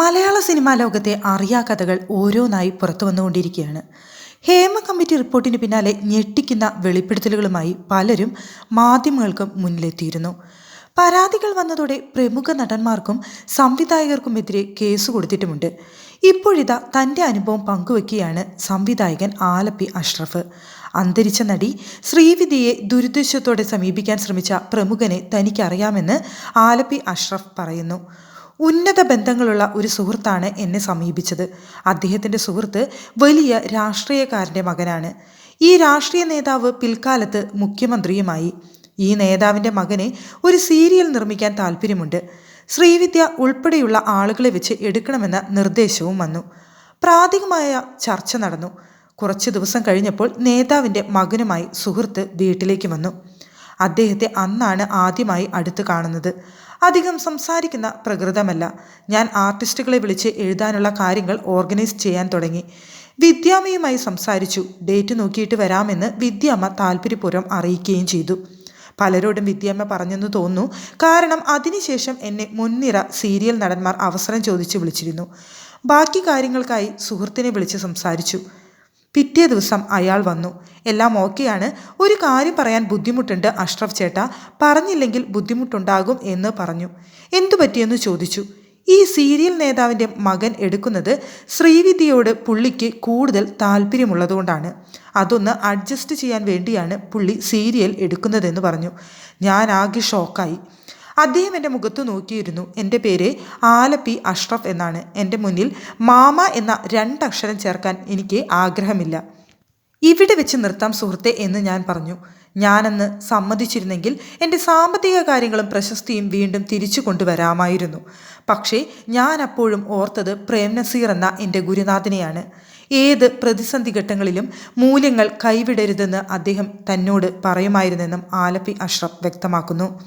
മലയാള cinema ലോകത്തെ അറിയാ കഥകൾ ഓരോന്നായി പുറത്തു വന്നുകൊണ്ടിരിക്കുകയാണ്. ഹേമ കമ്മിറ്റി റിപ്പോർട്ടിന് പിന്നാലെ ഞെട്ടിക്കുന്ന വെളിപ്പെടുത്തലുകളുമായി പലരും മാധ്യമങ്ങൾക്കും മുന്നിലെത്തിയിരുന്നു. പരാതികൾ വന്നതോടെ പ്രമുഖ നടന്മാർക്കും സംവിധായകർക്കുമെതിരെ കേസ് കൊടുത്തിട്ടുമുണ്ട്. ഇപ്പോഴിതാ തന്റെ അനുഭവം പങ്കുവെക്കുകയാണ് സംവിധായകൻ ആലപ്പി അഷ്റഫ്. അന്തരിച്ച നടി ശ്രീവിധിയെ ദുരുദ്ദേശത്തോടെ സമീപിക്കാൻ ശ്രമിച്ച പ്രമുഖനെ തനിക്കറിയാമെന്ന് ആലപ്പി അഷ്റഫ് പറയുന്നു. ഉന്നത ബന്ധങ്ങളുള്ള ഒരു സുഹൃത്താണ് എന്നെ സമീപിച്ചത്. അദ്ദേഹത്തിന്റെ സുഹൃത്ത് വലിയ രാഷ്ട്രീയക്കാരന്റെ മകനാണ്. ഈ രാഷ്ട്രീയ നേതാവ് പിൽക്കാലത്ത് മുഖ്യമന്ത്രിയുമായി. ഈ നേതാവിന്റെ മകനെ ഒരു സീരിയൽ നിർമ്മിക്കാൻ താല്പര്യമുണ്ട്. ശ്രീവിദ്യ ഉൾപ്പെടെയുള്ള ആളുകളെ വെച്ച് എടുക്കണമെന്ന നിർദ്ദേശവും വന്നു. പ്രാഥമികമായ ചർച്ച നടന്നു. കുറച്ച് ദിവസം കഴിഞ്ഞപ്പോൾ നേതാവിന്റെ മകനുമായി സുഹൃത്ത് വീട്ടിലേക്ക് വന്നു. അദ്ദേഹത്തെ അന്നാണ് ആദ്യമായി അടുത്ത് കാണുന്നത്. അധികം സംസാരിക്കുന്ന പ്രകൃതമല്ല. ഞാൻ ആർട്ടിസ്റ്റുകളെ വിളിച്ച് എഴുതാനുള്ള കാര്യങ്ങൾ ഓർഗനൈസ് ചെയ്യാൻ തുടങ്ങി. വിദ്യാമ്മയുമായി സംസാരിച്ചു. ഡേറ്റ് നോക്കിയിട്ട് വരാമെന്ന് വിദ്യാമ്മ താല്പര്യപൂർവം അറിയിക്കുകയും ചെയ്തു. പലരോടും വിദ്യാമ്മ പറഞ്ഞെന്ന് തോന്നുന്നു. കാരണം അതിനുശേഷം എന്നെ മുൻനിര സീരിയൽ നടന്മാർ അവസരം ചോദിച്ച് വിളിച്ചിരുന്നു. ബാക്കി കാര്യങ്ങൾക്കായി സുഹൃത്തിനെ വിളിച്ച് സംസാരിച്ചു. പിറ്റേ ദിവസം അയാൾ വന്നു. എല്ലാം ഓക്കെയാണ്. ഒരു കാര്യം പറയാൻ ബുദ്ധിമുട്ടുണ്ട് അഷ്റഫ് ചേട്ട. പറഞ്ഞില്ലെങ്കിൽ ബുദ്ധിമുട്ടുണ്ടാകും എന്ന് പറഞ്ഞു. എന്തു പറ്റിയെന്ന് ചോദിച്ചു. ഈ സീരിയൽ നേതാവിന്റെ മകൻ എടുക്കുന്നത് ശ്രീവിദ്യയോട് പുള്ളിക്ക് കൂടുതൽ താല്പര്യമുള്ളതുകൊണ്ടാണ്. അതൊന്ന് അഡ്ജസ്റ്റ് ചെയ്യാൻ വേണ്ടിയാണ് പുള്ളി സീരിയൽ എടുക്കുന്നതെന്ന് പറഞ്ഞു. ഞാൻ ആകെ ഷോക്കായി. അദ്ദേഹം എന്റെ മുഖത്ത് നോക്കിയിരുന്നു. എന്റെ പേര് ആലപ്പി അഷ്റഫ് എന്നാണ്. എന്റെ മുന്നിൽ മാമ എന്ന രണ്ടക്ഷരം ചേർക്കാൻ എനിക്ക് ആഗ്രഹമില്ല. ഇവിടെ വെച്ച് നിർത്താം സുഹൃത്തെ എന്ന് ഞാൻ പറഞ്ഞു. ഞാനന്ന് സമ്മതിച്ചിരുന്നെങ്കിൽ എന്റെ സാമ്പത്തിക കാര്യങ്ങളും പ്രശസ്തിയും വീണ്ടും തിരിച്ചു കൊണ്ടുവരാമായിരുന്നു. പക്ഷേ ഞാൻ അപ്പോഴും ഓർത്തത് പ്രേംനസീർ എന്ന എന്റെ ഗുരുനാഥനെയാണ്. ഏത് പ്രതിസന്ധി ഘട്ടങ്ങളിലും മൂല്യങ്ങൾ കൈവിടരുതെന്ന് അദ്ദേഹം തന്നോട് പറയുമായിരുന്നെന്നും ആലപ്പി അഷ്റഫ് വ്യക്തമാക്കുന്നു.